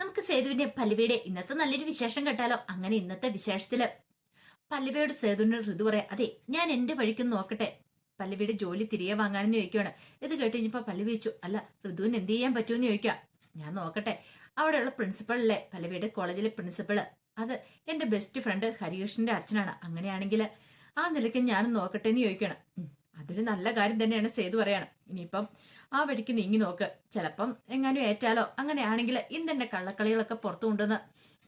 നമുക്ക് സേതുവിന്റെ പല്ലവിയുടെ ഇന്നത്തെ നല്ലൊരു വിശേഷം കേട്ടാലോ? അങ്ങനെ ഇന്നത്തെ വിശേഷത്തിൽ. പല്ലവിയോട് സേതുവിന്റെ ഋതു പറയാം അതെ ഞാൻ എന്റെ വഴിക്ക് നോക്കട്ടെ. പല്ലവിയുടെ ജോലി തിരികെ വാങ്ങാനെന്ന് ചോദിക്കുവാണ്. ഇത് കേട്ട് കഴിഞ്ഞപ്പോ പല്ലവി വെച്ചു അല്ല ഋതുവിന് എന്ത് ചെയ്യാൻ പറ്റുമെന്ന് ചോദിക്കാം. ഞാൻ നോക്കട്ടെ. അവിടെയുള്ള പ്രിൻസിപ്പളല്ലേ പല്ലവിയുടെ കോളേജിലെ പ്രിൻസിപ്പൾ അത് എന്റെ ബെസ്റ്റ് ഫ്രണ്ട് ഹരികൃഷ്ണന്റെ അച്ഛനാണ്. അങ്ങനെയാണെങ്കിൽ ആ നിലയ്ക്ക് ഞാൻ നോക്കട്ടെ എന്ന് ചോദിക്കണം. അതൊരു നല്ല കാര്യം തന്നെയാണ് സേതു പറയണം. ഇനിയിപ്പം ആ വഴിക്ക് നീങ്ങി നോക്ക്. ചിലപ്പം എങ്ങാനും ഏറ്റാലോ. അങ്ങനെയാണെങ്കിൽ ഇന്നെന്റെ കള്ളക്കളികളൊക്കെ പുറത്തു കൊണ്ടുവന്ന്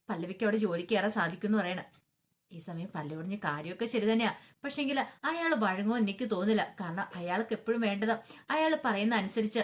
പല്ലവിക്ക് അവിടെ ജോലിക്ക് കയറാൻ സാധിക്കും എന്ന് പറയണം. ഈ സമയം പല്ലവിടിഞ്ഞ് കാര്യമൊക്കെ ശരി തന്നെയാ. പക്ഷെങ്കിൽ അയാൾ വഴങ്ങുമോ എനിക്ക് തോന്നില്ല. കാരണം അയാൾക്ക് എപ്പോഴും വേണ്ടത് അയാൾ പറയുന്ന അനുസരിച്ച്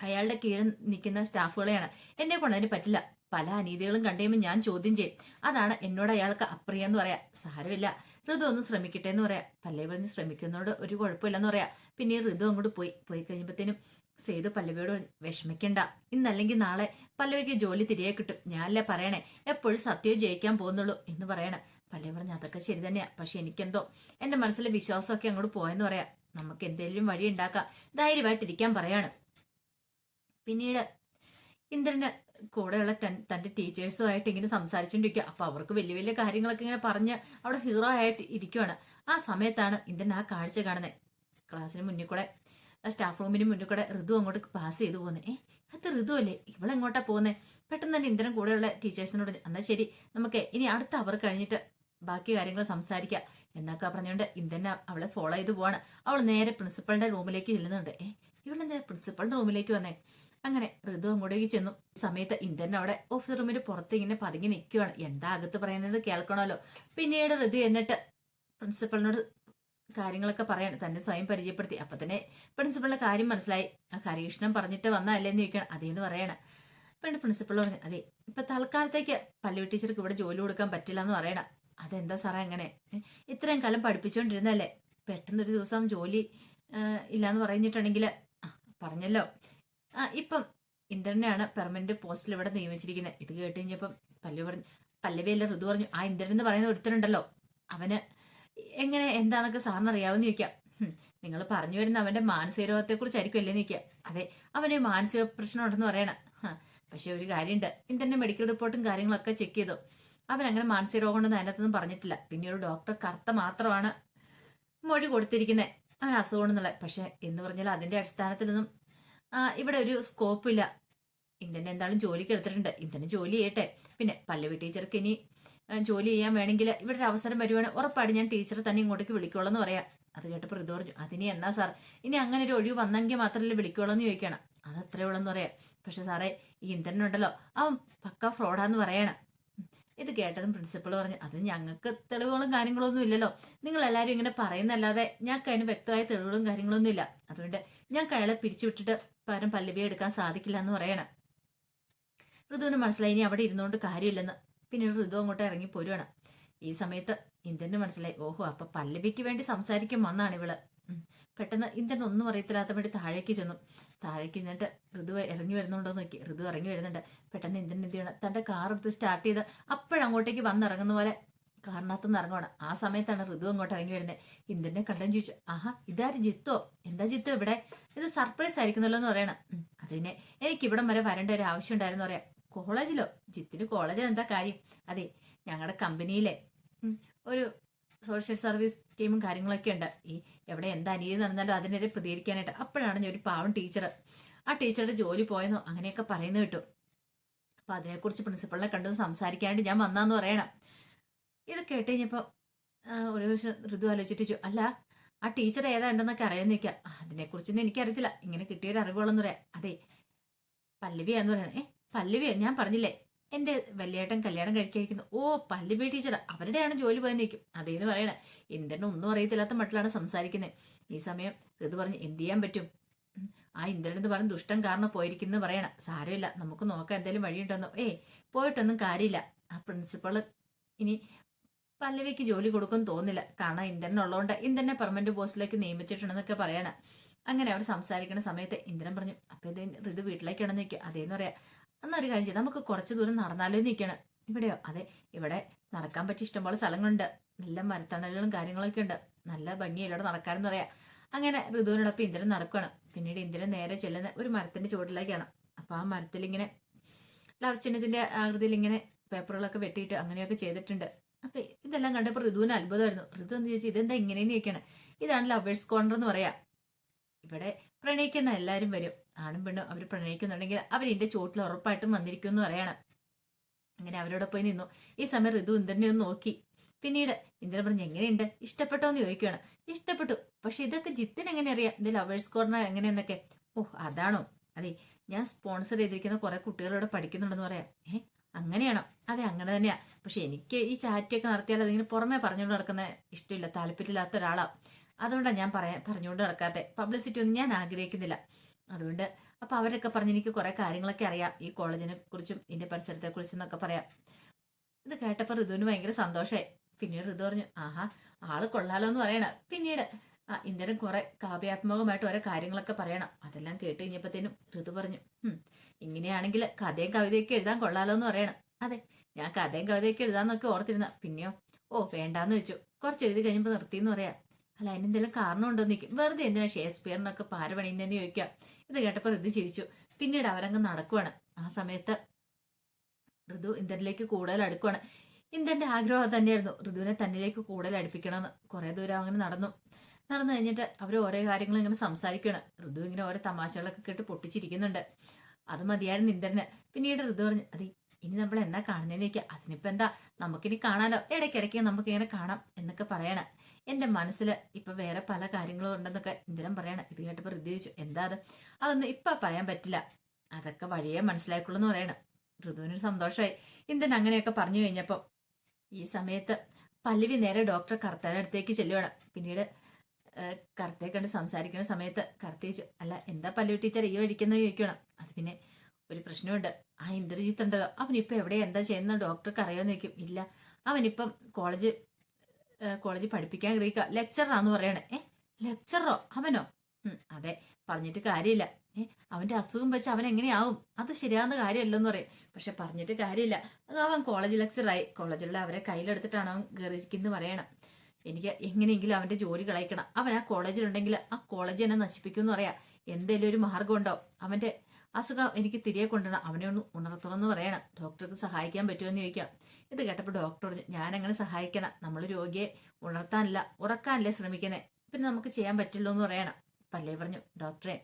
അയാളുടെ കീഴിൽ നിൽക്കുന്ന സ്റ്റാഫുകളെയാണ്. എന്നെ കൊണ്ടതിന് പറ്റില്ല. പല അനീതികളും കണ്ടുകഴിയുമ്പോൾ ഞാൻ ചോദ്യം ചെയ്യും. അതാണ് എന്നോട് അയാൾക്ക് അപ്രിയെന്ന് പറയാം. സാരമില്ല. ഋതു ഒന്ന് ശ്രമിക്കട്ടെ എന്ന് പറയാം. പല്ലവി പറഞ്ഞ് ശ്രമിക്കുന്നതോട് ഒരു കുഴപ്പമില്ലെന്ന് പറയാം. പിന്നെ ഋതു അങ്ങോട്ട് പോയി. പോയി കഴിയുമ്പോഴത്തേനും സേതു പല്ലവിയോട് വിഷമിക്കണ്ട. ഇന്നല്ലെങ്കിൽ നാളെ പല്ലവിക്ക് ജോലി തിരികെ കിട്ടും. ഞാനല്ലേ പറയണേ? എപ്പോഴും സത്യം ജയിക്കാൻ പോകുന്നുള്ളൂ എന്ന് പറയണേ. പല്ലവി പറഞ്ഞു അതൊക്കെ ശരി തന്നെയാ. പക്ഷെ എനിക്കെന്തോ എന്റെ മനസ്സിലെ വിശ്വാസമൊക്കെ അങ്ങോട്ട് പോയെന്ന് പറയാം. നമുക്ക് എന്തെങ്കിലും വഴി ഉണ്ടാക്കാം. ധൈര്യമായിട്ടിരിക്കാൻ പറയാണ്. പിന്നീട് ഇന്ദ്രന് കൂടെയുള്ള തൻ- തന്റെ ടീച്ചേഴ്സുമായിട്ട് ഇങ്ങനെ സംസാരിച്ചുകൊണ്ടിരിക്കുക അപ്പൊ അവർക്ക് വലിയ വലിയ കാര്യങ്ങളൊക്കെ ഇങ്ങനെ പറഞ്ഞ് അവിടെ ഹീറോ ആയിട്ട് ഇരിക്കുവാണ്. ആ സമയത്താണ് ഇന്ദ്രൻ ആ കാഴ്ച കാണുന്നത് ക്ലാസ്സിന് മുന്നിൽ കൂടെ സ്റ്റാഫ് റൂമിന് മുന്നിൽ കൂടെ ഋതു അങ്ങോട്ട് പാസ് ചെയ്തു പോകുന്നത് ഏ അത് ഋതു അല്ലേ? ഇവളെങ്ങോട്ടാ പോകുന്നത് പെട്ടെന്ന് തന്നെ ഇന്ദ്രൻ കൂടെയുള്ള ടീച്ചേഴ്സിനോട് എന്നാൽ ശരി നമുക്ക് ഇനി അടുത്ത അവർ കഴിഞ്ഞിട്ട് ബാക്കി കാര്യങ്ങൾ സംസാരിക്കാം. എന്നൊക്കെ പറഞ്ഞുകൊണ്ട് ഇന്ദ്രൻ അവളെ ഫോളോ ചെയ്ത് പോവാണ്. അവൾ നേരെ പ്രിൻസിപ്പളിന്റെ റൂമിലേക്ക് ചെല്ലുന്നുണ്ട്. ഏ ഇവളെന്തിനാ പ്രിൻസിപ്പളിന്റെ റൂമിലേക്ക് വന്നേ? അങ്ങനെ ഋതു അങ്ങോട്ടേക്ക് ചെന്നു. സമയത്ത് ഇന്ത്യൻ അവിടെ ഓഫീസ് റൂമിന്റെ പുറത്ത് ഇങ്ങനെ പതുങ്ങി നിൽക്കുകയാണ് എന്താ അകത്ത് പറയുന്നത് കേൾക്കണമല്ലോ. പിന്നീട് ഋതു എന്നിട്ട് പ്രിൻസിപ്പളിനോട് കാര്യങ്ങളൊക്കെ പറയാൻ തന്നെ സ്വയം പരിചയപ്പെടുത്തി. അപ്പൊ തന്നെ പ്രിൻസിപ്പളിന്റെ കാര്യം മനസ്സിലായി. ആ കരീക്ഷണം പറഞ്ഞിട്ട് വന്നതല്ലേ എന്ന് ചോദിക്കണം അതേന്ന് പറയണ. പിന്നെ പ്രിൻസിപ്പൾ പറഞ്ഞു അതെ ഇപ്പൊ തൽക്കാലത്തേക്ക് പല്ലവി ടീച്ചർക്ക് ഇവിടെ ജോലി കൊടുക്കാൻ പറ്റില്ല എന്ന് പറയണ. അതെന്താ സാറേ അങ്ങനെ? ഇത്രയും കാലം പഠിപ്പിച്ചുകൊണ്ടിരുന്നല്ലേ പെട്ടെന്നൊരു ദിവസം ജോലി ഇല്ലാന്ന് പറഞ്ഞിട്ടുണ്ടെങ്കിൽ പറഞ്ഞല്ലോ. ആ ഇപ്പം ഇന്ദ്രനെയാണ് പെർമനന്റ് പോസ്റ്റിൽ ഇവിടെ നിയമിച്ചിരിക്കുന്നത്. ഇത് കേട്ട് കഴിഞ്ഞപ്പം പല്ലവി പറഞ്ഞു പല്ലവിയല്ല ഋതു പറഞ്ഞു ആ ഇന്ദ്രൻ എന്ന് പറയുന്ന ഒരുത്തനുണ്ടല്ലോ. അവന് എങ്ങനെ എന്താന്നൊക്കെ സാറിന് അറിയാവുന്ന ചോദിക്കാം. നിങ്ങൾ പറഞ്ഞു വരുന്ന അവന്റെ മാനസിക രോഗത്തെ കുറിച്ചായിരിക്കും അല്ലേ നിൽക്കുക അതെ അവന് മാനസിക പ്രശ്നം ഉണ്ടെന്ന് പറയണ. പക്ഷെ ഒരു കാര്യമുണ്ട്. ഇന്ദ്രന്റെ മെഡിക്കൽ റിപ്പോർട്ടും കാര്യങ്ങളൊക്കെ ചെക്ക് ചെയ്തു. അവൻ അങ്ങനെ മാനസിക രോഗം ഉണ്ടെന്ന് അതിനകത്തൊന്നും പറഞ്ഞിട്ടില്ല. പിന്നെ ഒരു ഡോക്ടർ കറുത്ത മാത്രമാണ് മൊഴി കൊടുത്തിരിക്കുന്നത് അവൻ അസുഖം എന്നുള്ളത് പക്ഷെ എന്ന് പറഞ്ഞാൽ അതിന്റെ അടിസ്ഥാനത്തിലൊന്നും ആ, ഇവിടെ ഒരു സ്കോപ്പ് ഇല്ല. ഇന്ദ്രനെ എന്തായാലും ജോലിക്ക് എടുത്തിട്ടുണ്ട്? ഇന്ദ്രന് ജോലി ചെയ്യട്ടെ. പിന്നെ പല്ലവി ടീച്ചർക്ക് ഇനി ജോലി ചെയ്യാൻ വേണമെങ്കിൽ ഇവിടെ ഒരു അവസരം വരുവാണ്. ഉറപ്പായിട്ട് ഞാൻ ടീച്ചറെ തന്നെ ഇങ്ങോട്ടേക്ക് വിളിക്കുള്ളൂ എന്ന് പറയാം. അത് കേട്ടപ്പോൾ ഇത് പറഞ്ഞു അതിനി എന്നാ സാർ? ഇനി അങ്ങനെ ഒരു ഒഴിവ് വന്നെങ്കിൽ മാത്രമല്ലേ വിളിക്കുള്ളൂ എന്ന് ചോദിക്കണം. അത് അത്രേ ഉള്ളെന്ന് പറയാം. പക്ഷെ സാറേ ഈ ഇന്ധനുണ്ടല്ലോ അവൻ പക്ക ഫ്രോഡാന്ന് പറയണം. ഇത് കേട്ടതും പ്രിൻസിപ്പൾ പറഞ്ഞു അത് ഞങ്ങൾക്ക് തെളിവുകളും കാര്യങ്ങളൊന്നും ഇല്ലല്ലോ. നിങ്ങൾ എല്ലാവരും ഇങ്ങനെ പറയുന്നല്ലാതെ ഞങ്ങൾക്ക് അതിന് വ്യക്തമായ തെളിവുകളും കാര്യങ്ങളൊന്നും ഇല്ല. അതുകൊണ്ട് ഞങ്ങൾക്ക് അയാളെ പിരിച്ചുവിട്ടിട്ട് പകരം പല്ലവിയെ എടുക്കാൻ സാധിക്കില്ല എന്ന് പറയണം. ഋതുവിന് മനസ്സിലായി ഇനി അവിടെ ഇരുന്നുകൊണ്ട് കാര്യമില്ലെന്ന്. പിന്നീട് ഋതു അങ്ങോട്ട് ഇറങ്ങി പോരുവാണ്. ഈ സമയത്ത് ഇന്ദ്രന് മനസ്സിലായി ഓഹോ അപ്പൊ പല്ലവിക്ക് വേണ്ടി സംസാരിക്കും വന്നാണ് ഇവൾ. പെട്ടെന്ന് ഇന്ദ്രൻ ഒന്നും അറിയത്തില്ലാത്ത വേണ്ടി താഴേക്ക് ചെന്നു. താഴേക്ക് ചെന്നിട്ട് ഋതു ഇറങ്ങി വരുന്നുണ്ടോ നോക്കി. ഋതു ഇറങ്ങി വരുന്നുണ്ട്. പെട്ടെന്ന് ഇന്ദ്രൻ എന്ത് ചെയ്യണം? തന്റെ കാർ എടുത്ത് സ്റ്റാർട്ട് ചെയ്ത് അപ്പോഴങ്ങോട്ടേക്ക് വന്നിറങ്ങുന്ന പോലെ കാറിനകത്ത് നിന്ന് ഇറങ്ങണം ആ സമയത്താണ് ഋതു അങ്ങോട്ട് ഇറങ്ങി വരുന്നത് ഇന്ദ്രനെ കണ്ടെന്ന് ചോദിച്ചു ആഹാ ഇതാര് ജിത്തോ? എന്താ ജിത്തോ ഇവിടെ? ഇത് സർപ്രൈസ് ആയിരിക്കുന്നല്ലോ എന്ന് പറയണം. ഉം, അത് പിന്നെ എനിക്ക് ഇവിടം വരെ വരേണ്ട ഒരു ആവശ്യം ഉണ്ടായിരുന്നു പറയാം. കോളേജിലോ? ജിത്തിന് കോളേജിൽ എന്താ കാര്യം? അതെ ഞങ്ങളുടെ കമ്പനിയിലെ ഒരു സോഷ്യൽ സർവീസ് ടീമും കാര്യങ്ങളൊക്കെ ഉണ്ട്. ഈ എവിടെ എന്താ അനീതി നടന്നാലും അതിനെതിരെ പ്രതികരിക്കാനായിട്ട്. അപ്പോഴാണ് ഞാൻ ഒരു പാവം ടീച്ചർ. ആ ടീച്ചറുടെ ജോലി പോയെന്നോ അങ്ങനെയൊക്കെ പറയുന്നത് കിട്ടും. അപ്പൊ അതിനെക്കുറിച്ച് പ്രിൻസിപ്പളിനെ കണ്ടു സംസാരിക്കാനായിട്ട് ഞാൻ വന്നാന്ന് പറയണം. ഇത് കേട്ട് കഴിഞ്ഞപ്പോൾ ഒരു ദിവസം ഋതു ആലോചിച്ചിട്ട് അല്ല ആ ടീച്ചർ ഏതാ എന്താന്നൊക്കെ അറിയാൻ നിൽക്കുക അതിനെക്കുറിച്ചൊന്നും എനിക്കറിയത്തില്ല. ഇങ്ങനെ കിട്ടിയൊരു അറിവുകളെന്ന് പറയാം. അതെ പല്ലവിയാന്ന് പറയണേ. ഏ പല്ലവിയോ? ഞാൻ പറഞ്ഞില്ലേ. എന്റെ വല്യേട്ടൻ കല്യാണം കഴിക്കാതിരിക്കുന്നു. ഓ പല്ലവി ടീച്ചർ അവരുടെയാണ് ജോലി പോയി നിൽക്കും അതേന്ന് പറയണേ. ഇന്ദ്രന് ഒന്നും അറിയത്തില്ലാത്ത മട്ടിലാണ് സംസാരിക്കുന്നത് ഈ സമയം ഋതു പറഞ്ഞ് എന്ത് ചെയ്യാൻ പറ്റും? ആ ഇന്ദ്രൻ എന്ന് പറഞ്ഞ് ദുഷ്ടം കാരണം പോയിരിക്കുന്ന പറയണ. സാരമില്ല. നമുക്ക് നോക്കാം എന്തെങ്കിലും വഴിയുണ്ടെന്നോ? ഏ പോയിട്ടൊന്നും കാര്യമില്ല. ആ പ്രിൻസിപ്പൾ ഇനി പല്ലവിക്ക് ജോലി കൊടുക്കും തോന്നില്ല. കാരണം ഇന്ദ്രൻ ഉള്ളതുകൊണ്ട് ഇന്ദ്രനെ പെർമനന്റ് പോസ്റ്റിലേക്ക് നിയമിച്ചിട്ടുണ്ടെന്നൊക്കെ പറയണ. അങ്ങനെ അവർ സംസാരിക്കുന്ന സമയത്ത് ഇന്ദ്രൻ പറഞ്ഞു അപ്പൊ ഇത് ഋതു വീട്ടിലേക്കാണെന്ന് നിൽക്കുക അതേന്ന് പറയാ അന്നൊരു കാര്യം ചെയ്യാം നമുക്ക് കുറച്ച് ദൂരം നടന്നാലോ നിൽക്കണം ഇവിടെയോ? അതെ ഇവിടെ നടക്കാൻ പറ്റിയ ഇഷ്ടംപോലെ സ്ഥലങ്ങളുണ്ട്. നല്ല മരത്തണലുകളും കാര്യങ്ങളൊക്കെ ഉണ്ട്. നല്ല ഭംഗിയിലൂടെ നടക്കാനെന്ന് പറയാം. അങ്ങനെ ഋതുവിനോടൊപ്പം ഇന്ദ്രൻ നടക്കുകയാണ് പിന്നീട് ഇന്ദ്രൻ നേരെ ചെല്ലുന്ന ഒരു മരത്തിന്റെ ചുവട്ടിലേക്കാണ്. അപ്പൊ ആ മരത്തിൽ ഇങ്ങനെ ലവ് ചിഹ്നത്തിന്റെ ആകൃതിയിൽ ഇങ്ങനെ പേപ്പറുകളൊക്കെ വെട്ടിയിട്ട് അങ്ങനെയൊക്കെ ചെയ്തിട്ടുണ്ട്. അപ്പൊ ഇതെല്ലാം കണ്ടപ്പോൾ ഋതുവിന് അത്ഭുതമായിരുന്നു. ഋതു എന്ന് ചോദിച്ചാൽ ഇതെന്താ ഇങ്ങനെയെന്ന് ചോദിക്കണം ഇതാണ് ലവേഴ്സ് കോർണർ എന്ന് പറയാ. ഇവിടെ പ്രണയിക്കുന്ന എല്ലാവരും വരും. ആണും പെണ്ണും അവർ പ്രണയിക്കുന്നുണ്ടെങ്കിൽ അവർ ഇതിന്റെ ചോട്ടിൽ ഉറപ്പായിട്ടും വന്നിരിക്കും എന്ന് പറയണം. അങ്ങനെ അവരോട് പോയി നിന്നു. ഈ സമയം ഋതു ഇന്ദ്രനെ ഒന്ന് നോക്കി. പിന്നീട് ഇന്ദ്രൻ പറഞ്ഞു എങ്ങനെയുണ്ട്? ഇഷ്ടപ്പെട്ടോ എന്ന് ചോദിക്കുകയാണ്. ഇഷ്ടപ്പെട്ടു. പക്ഷെ ഇതൊക്കെ ജിത്തിന് എങ്ങനെ അറിയാം? ഇത് ലവേഴ്സ് കോർണർ എങ്ങനെയെന്നൊക്കെ. ഓഹ് അതാണോ? അതെ ഞാൻ സ്പോൺസർ ചെയ്തിരിക്കുന്ന കുറെ കുട്ടികളോട് പഠിക്കുന്നുണ്ടെന്ന് പറയാം. ഏ അങ്ങനെയാണോ. അതെ അങ്ങനെ തന്നെയാ. പക്ഷെ എനിക്ക് ഈ ചാറ്റൊക്കെ നടത്തിയാൽ അതിങ്ങനെ പുറമെ പറഞ്ഞുകൊണ്ട് നടക്കുന്ന ഇഷ്ടമില്ല താല്പര്യമില്ലാത്ത ഒരാളാ. അതുകൊണ്ടാണ് ഞാൻ പറയാൻ പറഞ്ഞുകൊണ്ട് നടക്കാത്ത. പബ്ലിസിറ്റി ഒന്നും ഞാൻ ആഗ്രഹിക്കുന്നില്ല. അതുകൊണ്ട് അപ്പൊ അവരൊക്കെ പറഞ്ഞ് എനിക്ക് കുറെ കാര്യങ്ങളൊക്കെ അറിയാം. ഈ കോളേജിനെ കുറിച്ചും ഇതിന്റെ പരിസരത്തെ കുറിച്ചും എന്നൊക്കെ പറയാം. ഇത് കേട്ടപ്പോൾ ഋതുവിന് ഭയങ്കര സന്തോഷമായി പിന്നീട് ഋതു പറഞ്ഞു ആഹാ ആൾ കൊള്ളാലോ എന്ന് പറയണ. പിന്നീട് ആ ഇന്ദ്രൻ കുറെ കാവ്യാത്മകമായിട്ട് ഓരോ കാര്യങ്ങളൊക്കെ പറയണം. അതെല്ലാം കേട്ട് കഴിഞ്ഞപ്പോഴത്തേനും ഋതു പറഞ്ഞു "ഹും, ഇങ്ങനെയാണെങ്കിൽ കഥയും കവിതയൊക്കെ എഴുതാൻ കൊള്ളാലോ എന്ന് പറയണം. അതെ ഞാൻ കഥയും കവിതയൊക്കെ എഴുതാന്നൊക്കെ ഓർത്തിരുന്ന പിന്നെയോ? ഓ വേണ്ടാന്ന് വെച്ചു. കുറച്ച് എഴുതി കഴിഞ്ഞപ്പോൾ നിർത്തിയെന്ന് പറയാം. അല്ല അതിനെന്തെങ്കിലും കാരണം ഉണ്ടോ ചോദിക്കും. വെറുതെ എന്തിനാ ഷേക്സ്പിയറിനൊക്കെ പാര പണിയുന്നതെന്ന് ചോദിക്കാം ഇത് കേട്ടപ്പോൾ ഋതു ചിരിച്ചു. പിന്നീട് അവരങ്ങ് നടക്കുവാണ്. ആ സമയത്ത് ഋതു ഇന്ദ്രനിലേക്ക് കൂടുതൽ അടുക്കുവാണ്. ഇന്ദ്രന്റെ ആഗ്രഹം തന്നെയായിരുന്നു. ഋതുവിനെ തന്നിലേക്ക് കൂടുതൽ അടുപ്പിക്കണമെന്ന്. കുറേ ദൂരം അങ്ങനെ നടന്നു. നടന്നു കഴിഞ്ഞിട്ട് അവർ ഓരോ കാര്യങ്ങൾ ഇങ്ങനെ സംസാരിക്കുകയാണ്. ഋതു ഇങ്ങനെ ഓരോ തമാശകളൊക്കെ കേട്ട് പൊട്ടിച്ചിരിക്കുന്നുണ്ട്. അത് മതിയായിരുന്നു ഇന്ദ്രന് പിന്നീട് ഋതു പറഞ്ഞു അതെ ഇനി നമ്മൾ എന്നാ കാണുന്നതെന്ന് ചോദിക്കുക. അതിനിപ്പോ എന്താ? നമുക്കിനി കാണാനോ ഇടയ്ക്കിടയ്ക്ക് നമുക്ക് ഇങ്ങനെ കാണാം എന്നൊക്കെ പറയണം. എന്റെ മനസ്സിൽ ഇപ്പൊ വേറെ പല കാര്യങ്ങളും ഉണ്ടെന്നൊക്കെ ഇന്ദ്രൻ പറയണം. ഇത് കേട്ടപ്പോൾ ഋതു ചോദിച്ചു എന്താ അത്? അതൊന്നും ഇപ്പൊ പറയാൻ പറ്റില്ല. അതൊക്കെ വഴിയേ മനസ്സിലാക്കുള്ളൂ എന്ന് പറയണം. ഋതുവിനൊരു സന്തോഷമായി. ഇന്ദ്രൻ അങ്ങനെയൊക്കെ പറഞ്ഞു കഴിഞ്ഞപ്പോൾ ഈ സമയത്ത് പല്ലവി നേരെ ഡോക്ടർ കർത്താനടുത്തേക്ക് ചെല്ലുവാണ്. പിന്നീട് കർത്തയെ കണ്ട് സംസാരിക്കുന്ന സമയത്ത് കർത്ത അല്ല എന്താ പല്ലു ടീച്ചർ ഈ വഴിക്കുന്ന ചോദിക്കണം? അത് പിന്നെ ഒരു പ്രശ്നമുണ്ട്. ആ ഇന്ദ്രജിത്ത് ഉണ്ടല്ലോ. അവനിപ്പം എവിടെ എന്താ ചെയ്യുന്ന ഡോക്ടർക്ക് അറിയാമെന്ന് ചോദിക്കും. ഇല്ല അവനിപ്പം കോളേജ് കോളേജ് പഠിപ്പിക്കാൻ ഗ്രഹിക്കുക ലെക്ചറാന്ന് പറയണേ. ഏ ലെക്ചറോ അവനോ? അതെ. പറഞ്ഞിട്ട് കാര്യമില്ല. ഏ അവന്റെ അസുഖം വെച്ച് അവൻ എങ്ങനെയാവും? അത് ശരിയാവുന്ന കാര്യമല്ലെന്ന് പറയും. പക്ഷെ പറഞ്ഞിട്ട് കാര്യമില്ല. അവൻ കോളേജ് ലെക്ചറായി കോളേജിലുള്ള അവരെ കയ്യിലെടുത്തിട്ടാണ് അവൻ കയറിയിരിക്കുന്നത് പറയണം. എനിക്ക് എങ്ങനെയെങ്കിലും അവന്റെ ജോലി കളയിക്കണം. അവൻ ആ കോളേജിലുണ്ടെങ്കിൽ ആ കോളേജ് എന്നെ നശിപ്പിക്കും എന്ന് പറയാം. എന്തേലും ഒരു മാർഗം ഉണ്ടോ? അവന്റെ അസുഖം എനിക്ക് തിരികെ കൊണ്ടുവരണം. അവനെ ഒന്ന് ഉണർത്തണം എന്ന് പറയണം. ഡോക്ടർക്ക് സഹായിക്കാൻ പറ്റുമെന്ന് ചോദിക്കാം. ഇത് കേട്ടപ്പോൾ ഡോക്ടർ പറഞ്ഞു ഞാൻ അങ്ങനെ സഹായിക്കണം. നമ്മൾ രോഗിയെ ഉണർത്താനല്ല ഉറക്കാനല്ലേ ശ്രമിക്കണേ. പിന്നെ നമുക്ക് ചെയ്യാൻ പറ്റില്ലോ എന്ന് പറയണം. പല്ലേ പറഞ്ഞു ഡോക്ടറെ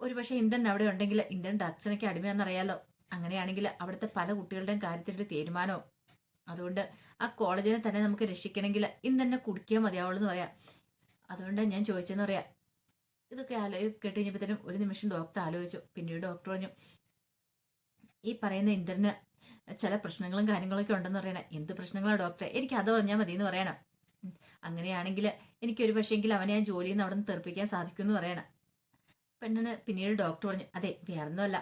ഒരു പക്ഷേ ഇന്ധൻ അവിടെ ഉണ്ടെങ്കിൽ ഇന്ധൻ ഡ്രഗ്സിനൊക്കെ അടിമയാണെന്നറിയാലോ. അങ്ങനെയാണെങ്കിൽ അവിടുത്തെ പല കുട്ടികളുടെയും കാര്യത്തിലൊരു തീരുമാനവും അതുകൊണ്ട് ആ കോളേജിനെ തന്നെ നമുക്ക് രക്ഷിക്കണമെങ്കിൽ ഇന്ന് തന്നെ കുടിക്കാൻ മതിയാവുള്ളൂ എന്ന് പറയാം. അതുകൊണ്ടാണ് ഞാൻ ചോദിച്ചതെന്ന് പറയാം. ഇതൊക്കെ ആലോ കേട്ട് കഴിഞ്ഞപ്പോഴത്തേനും ഒരു നിമിഷം ഡോക്ടർ ആലോചിച്ചു. പിന്നീട് ഡോക്ടർ പറഞ്ഞു ഈ പറയുന്ന ഇന്ദ്രന് ചില പ്രശ്നങ്ങളും കാര്യങ്ങളൊക്കെ ഉണ്ടെന്ന് പറയണേ. എന്ത് പ്രശ്നങ്ങളാണ് ഡോക്ടറെ എനിക്ക് അത് പറഞ്ഞാൽ മതി എന്ന് പറയണം അങ്ങനെയാണെങ്കിൽ അങ്ങനെയാണെങ്കിൽ എനിക്കൊരു പക്ഷേങ്കിൽ അവനെ ആ ജോലിയിൽ നിന്ന് അവിടെ നിന്ന് തെറിപ്പിക്കാൻ സാധിക്കുമെന്ന് പറയണം. പെണ്ണിന് പിന്നീട് ഡോക്ടർ പറഞ്ഞു അതെ വേറൊന്നുമല്ല.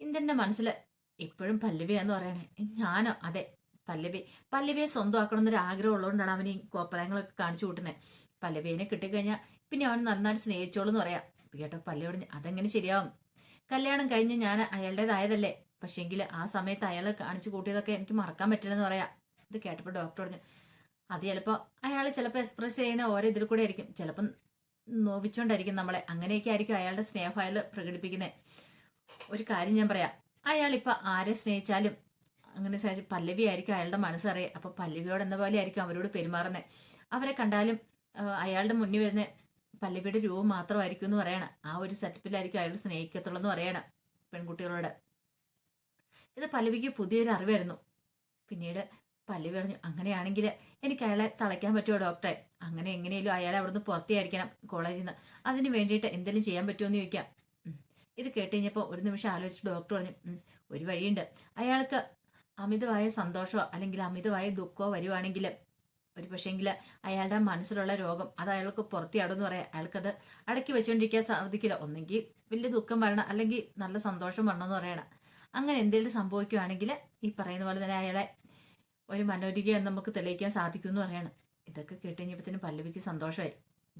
ഇന്ദ്രന്റെ മനസ്സിൽ എപ്പോഴും പല്ലവിയാന്ന് പറയണേ. ഞാനോ? അതെ പല്ലവി പല്ലവിയെ സ്വന്തമാക്കണം എന്നൊരു ആഗ്രഹം ഉള്ളതുകൊണ്ടാണ് അവൻ ഈ കോപ്പറങ്ങളൊക്കെ കാണിച്ചു കൂട്ടുന്നത് പല്ലവിയെ കിട്ടിക്കഴിഞ്ഞാൽ പിന്നെ അവൻ നന്നായിട്ട് സ്നേഹിച്ചോളൂ എന്ന് പറയാം. കേട്ടോ പല്ലവി പറഞ്ഞു അതെങ്ങനെ ശരിയാവും? കല്യാണം കഴിഞ്ഞ് ഞാൻ അയാളുടേതായതല്ലേ? പക്ഷേങ്കിൽ ആ സമയത്ത് അയാളെ കാണിച്ചു കൂട്ടിയതൊക്കെ എനിക്ക് മറക്കാൻ പറ്റില്ലെന്ന് പറയാം. ഇത് കേട്ടപ്പോൾ ഡോക്ടർ പറഞ്ഞു അത് ചിലപ്പോൾ അയാൾ ചിലപ്പോൾ എക്സ്പ്രസ് ചെയ്യുന്ന ഓരോ ഇതിൽ കൂടെ ആയിരിക്കും. ചിലപ്പം നോവിച്ചുകൊണ്ടായിരിക്കും നമ്മളെ. അങ്ങനെയൊക്കെ ആയിരിക്കും അയാളുടെ സ്നേഹം അയാൾ പ്രകടിപ്പിക്കുന്നത് ഒരു കാര്യം ഞാൻ പറയാം. അയാൾ ആരെ സ്നേഹിച്ചാലും അങ്ങനെ പല്ലവി ആയിരിക്കും അയാളുടെ മനസ്സറിയാം. അപ്പൊ പല്ലവിയോട് എന്ന പോലെ ആയിരിക്കും അവരോട് പെരുമാറുന്നത് അവരെ കണ്ടാലും അയാളുടെ മുന്നിൽ വരുന്ന പല്ലവിയുടെ രൂപം മാത്രമായിരിക്കും എന്ന് പറയണം. ആ ഒരു സെറ്റപ്പിലായിരിക്കും അയാൾ സ്നേഹിക്കത്തുള്ളൂ എന്ന് പറയണം പെൺകുട്ടികളോട്. ഇത് പല്ലവിക്ക് പുതിയൊരു അറിവായിരുന്നു. പിന്നീട് പല്ലവി പറഞ്ഞു അങ്ങനെയാണെങ്കിൽ എനിക്ക് അയാളെ തളയ്ക്കാൻ പറ്റുമോ ഡോക്ടറെ? അങ്ങനെ എങ്ങനെയും അയാളെ അവിടുന്ന് പുറത്തേയായിരിക്കണം കോളേജിൽ നിന്ന് അതിന് വേണ്ടിയിട്ട് എന്തെങ്കിലും ചെയ്യാൻ പറ്റുമോ എന്ന് ചോദിക്കാം. ഇത് കേട്ട് കഴിഞ്ഞപ്പോൾ ഒരു നിമിഷം ആലോചിച്ച് ഡോക്ടർ പറഞ്ഞു ഒരു വഴിയുണ്ട്. അയാൾക്ക് അമിതമായ സന്തോഷമോ അല്ലെങ്കിൽ അമിതമായ ദുഃഖമോ വരുവാണെങ്കിൽ ഒരു പക്ഷേങ്കിൽ അയാളുടെ മനസ്സിലുള്ള രോഗം അത് അയാൾക്ക് പുറത്തിയാടുമെന്ന് പറയാം. അയാൾക്കത് അടക്കി വെച്ചുകൊണ്ടിരിക്കാൻ സാധിക്കില്ല. ഒന്നെങ്കിൽ വലിയ ദുഃഖം വരണം അല്ലെങ്കിൽ നല്ല സന്തോഷം വരണം എന്ന് പറയണം. അങ്ങനെ എന്തെങ്കിലും സംഭവിക്കുകയാണെങ്കിൽ ഈ പറയുന്ന പോലെ തന്നെ അയാളെ ഒരു മനോരിക നമുക്ക് തെളിയിക്കാൻ സാധിക്കും എന്ന് പറയണം. ഇതൊക്കെ കേട്ടുകഴിഞ്ഞപ്പോഴത്തേനും പല്ലവിക്ക് സന്തോഷമായി.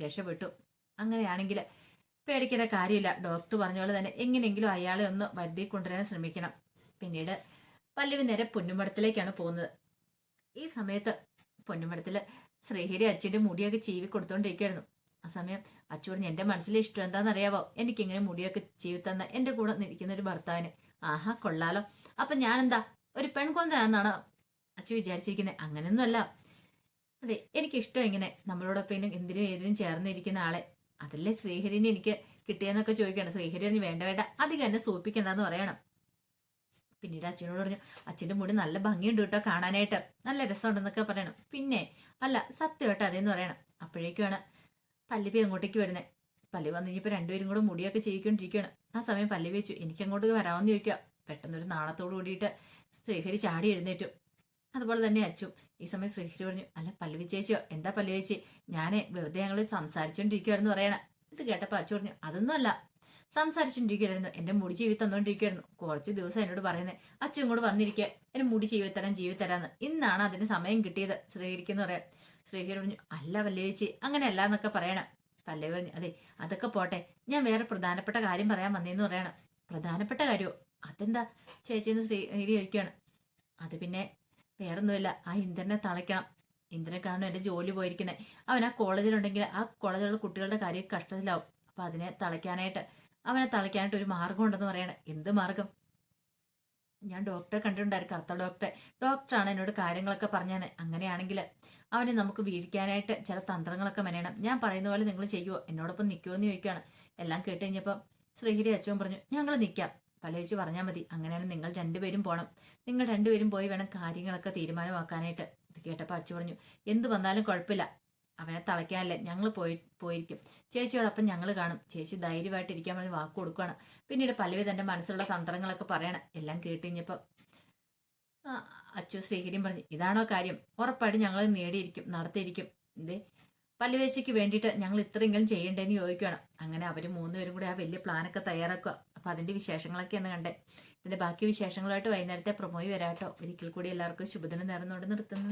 രക്ഷപ്പെട്ടു. അങ്ങനെയാണെങ്കിൽ പേടിക്കേണ്ട കാര്യമില്ല. ഡോക്ടർ പറഞ്ഞ പോലെ തന്നെ എങ്ങനെയെങ്കിലും അയാളെ ഒന്ന് വരുതി കൊണ്ടുവരാൻ ശ്രമിക്കണം. പിന്നീട് പല്ലവി നേരെ പൊന്നുമടത്തിലേക്കാണ് പോകുന്നത്. ഈ സമയത്ത് പൊന്നുമടത്തിൽ ശ്രീഹരി അച്ഛന്റെ മുടിയൊക്കെ ചീവി കൊടുത്തോണ്ടിരിക്കുമായിരുന്നു ആ സമയം അച്ചു പറഞ്ഞു എന്റെ മനസ്സിലെ ഇഷ്ടം എന്താണെന്ന് അറിയാവോ എനിക്കിങ്ങനെ മുടിയൊക്കെ ചീവി തന്ന എന്റെ കൂടെ നിൽക്കുന്ന ഒരു ഭർത്താവിന്. ആഹാ കൊള്ളാലോ. അപ്പൊ എന്താ ഒരു പെൺകൊന്തനാണെന്നാണ്? അച്ഛൻ വിചാരിച്ചിരിക്കുന്നത് അങ്ങനെയൊന്നുമല്ല. അതെ എനിക്കിഷ്ടം ഇങ്ങനെ നമ്മളോടൊപ്പം ഇങ്ങനെ എന്തിനും ഏതിനും ചേർന്നിരിക്കുന്ന ആളെ. അതല്ലേ ശ്രീഹരിനെ എനിക്ക് കിട്ടിയെന്നൊക്കെ ചോദിക്കണം ശ്രീഹരി വേണ്ട വേണ്ട. അധികം എന്നെ സൂപ്പിക്കണ്ടെന്ന് പറയണം. പിന്നീട് അച്ഛനോട് പറഞ്ഞു അച്ഛന്റെ മുടി നല്ല ഭംഗിയുണ്ട് കേട്ടോ കാണാനായിട്ട്. നല്ല രസമുണ്ടെന്നൊക്കെ പറയണം. പിന്നെ അല്ല സത്യം കേട്ടോ അതേന്ന് പറയണം. അപ്പോഴേക്കുമാണ് പല്ലിപ്പി അങ്ങോട്ടേക്ക് വരുന്നത് പല്ലി വന്നു കഴിഞ്ഞപ്പോൾ രണ്ടുപേരും കൂടെ മുടിയൊക്കെ ചെയ്യിക്കൊണ്ടിരിക്കുകയാണ്. ആ സമയം പല്ലി വെച്ചു എനിക്ക് അങ്ങോട്ട് വരാമെന്ന് ചോദിക്കുക. പെട്ടെന്നൊരു നാളത്തോട് കൂടിയിട്ട് ശ്രീഹരി ചാടി എഴുന്നേറ്റു. അതുപോലെ തന്നെ അച്ചു. ഈ സമയം ശ്രീഹരി പറഞ്ഞു അല്ല പല്ലവി ചേച്ചിയോ? എന്താ പല്ലവി ചേച്ചി? ഞാൻ വെറുതെ ഞങ്ങൾ സംസാരിച്ചുകൊണ്ടിരിക്കുകയായിരുന്നു പറയണ. ഇത് കേട്ടപ്പോൾ അച്ചു പറഞ്ഞു അതൊന്നും അല്ല സംസാരിച്ചുകൊണ്ടിരിക്കുകയായിരുന്നു എന്റെ മുടി ജീവി തന്നുകൊണ്ടിരിക്കുകയായിരുന്നു കുറച്ച് ദിവസം എന്നോട് പറയുന്നത് അച്ഛൻ ഇങ്ങോട്ട് വന്നിരിക്കുക എന്റെ മുടി ജീവി തരാൻ ജീവി തരാന്ന്. ഇന്നാണ് അതിന് സമയം കിട്ടിയത് ശ്രീഹരിക്കെന്ന് പറയാം ശ്രീഹരി പറഞ്ഞു അല്ല പല്ലവി ചേച്ചി അങ്ങനെയല്ല എന്നൊക്കെ പറയണം. പല്ലവി പറഞ്ഞു അതെ അതൊക്കെ പോട്ടെ. ഞാൻ വേറെ പ്രധാനപ്പെട്ട കാര്യം പറയാൻ വന്നേന്ന് പറയണം. പ്രധാനപ്പെട്ട കാര്യമോ അതെന്താ? ചേച്ചിന്ന് ശ്രീഹരി ചോദിക്കുകയാണ്. അത് പിന്നെ വേറൊന്നുമില്ല. ആ ഇന്ദ്രനെ തളയ്ക്കണം. ഇന്ദ്രനെ കാരണം എന്റെ ജോലി പോയിരിക്കുന്നത്. അവൻ ആ കോളേജിലുണ്ടെങ്കിൽ ആ കോളേജിലുള്ള കുട്ടികളുടെ കാര്യം കഷ്ടത്തിലാവും. അപ്പം അതിനെ തളയ്ക്കാനായിട്ട് അവനെ തളയ്ക്കാനായിട്ട് ഒരു മാർഗം ഉണ്ടെന്ന് പറയണം. എന്ത് മാർഗം? ഞാൻ ഡോക്ടറെ കണ്ടിട്ടുണ്ടായിരുന്നു കറുത്ത ഡോക്ടറെ ഡോക്ടറാണ് എന്നോട് കാര്യങ്ങളൊക്കെ പറഞ്ഞാൽ അങ്ങനെയാണെങ്കിൽ അവനെ നമുക്ക് വീഴിക്കാനായിട്ട് ചില തന്ത്രങ്ങളൊക്കെ മെനയണം. ഞാൻ പറയുന്ന പോലെ നിങ്ങൾ ചെയ്യുമോ എന്നോടൊപ്പം നിൽക്കുമോ എന്ന് ചോദിക്കുകയാണ്. എല്ലാം കേട്ട് കഴിഞ്ഞപ്പം ശ്രീഹരി അച്ഛൻ പറഞ്ഞു ഞങ്ങൾ നിൽക്കാം പലയിച്ച് പറഞ്ഞാൽ മതി. അങ്ങനെയാണ് നിങ്ങൾ രണ്ടുപേരും പോകണം നിങ്ങൾ രണ്ടുപേരും പോയി വേണം കാര്യങ്ങളൊക്കെ തീരുമാനമാക്കാനായിട്ട്. കേട്ടപ്പോൾ അച്ഛൻ പറഞ്ഞു എന്ത് വന്നാലും കുഴപ്പമില്ല. അവനെ തളയ്ക്കാനല്ലേ ഞങ്ങൾ പോയി പോയിരിക്കും. ചേച്ചിയോടൊപ്പം ഞങ്ങൾ കാണും. ചേച്ചി ധൈര്യമായിട്ട് ഇരിക്കാൻ പറഞ്ഞ് വാക്ക് കൊടുക്കുകയാണ് പിന്നീട് പല്ലവി തന്റെ മനസ്സിലുള്ള തന്ത്രങ്ങളൊക്കെ പറയണം. എല്ലാം കേട്ടിഞ്ഞപ്പം അച്ചു ശ്രീഹരിയും പറഞ്ഞു ഇതാണോ കാര്യം? ഉറപ്പായിട്ട് ഞങ്ങൾ നേടിയിരിക്കും നടത്തിയിരിക്കും. എന്തേ? പല്ലുവേച്ചയ്ക്ക് വേണ്ടിയിട്ട് ഞങ്ങൾ ഇത്രയെങ്കിലും ചെയ്യേണ്ടതെന്ന് ചോദിക്കുകയാണ് അങ്ങനെ അവർ മൂന്നുപേരും കൂടി ആ വലിയ പ്ലാനൊക്കെ തയ്യാറാക്കുക. അപ്പോൾ അതിന്റെ വിശേഷങ്ങളൊക്കെ ഒന്ന് കണ്ടേ. ഇതിന്റെ ബാക്കി വിശേഷങ്ങളായിട്ട് വൈകുന്നേരത്തെ പ്രൊമോയി വരാട്ടോ. ഒരിക്കൽ കൂടി എല്ലാവർക്കും ശുഭദിനം നേർന്നുകൊണ്ട് നിർത്തുന്നു.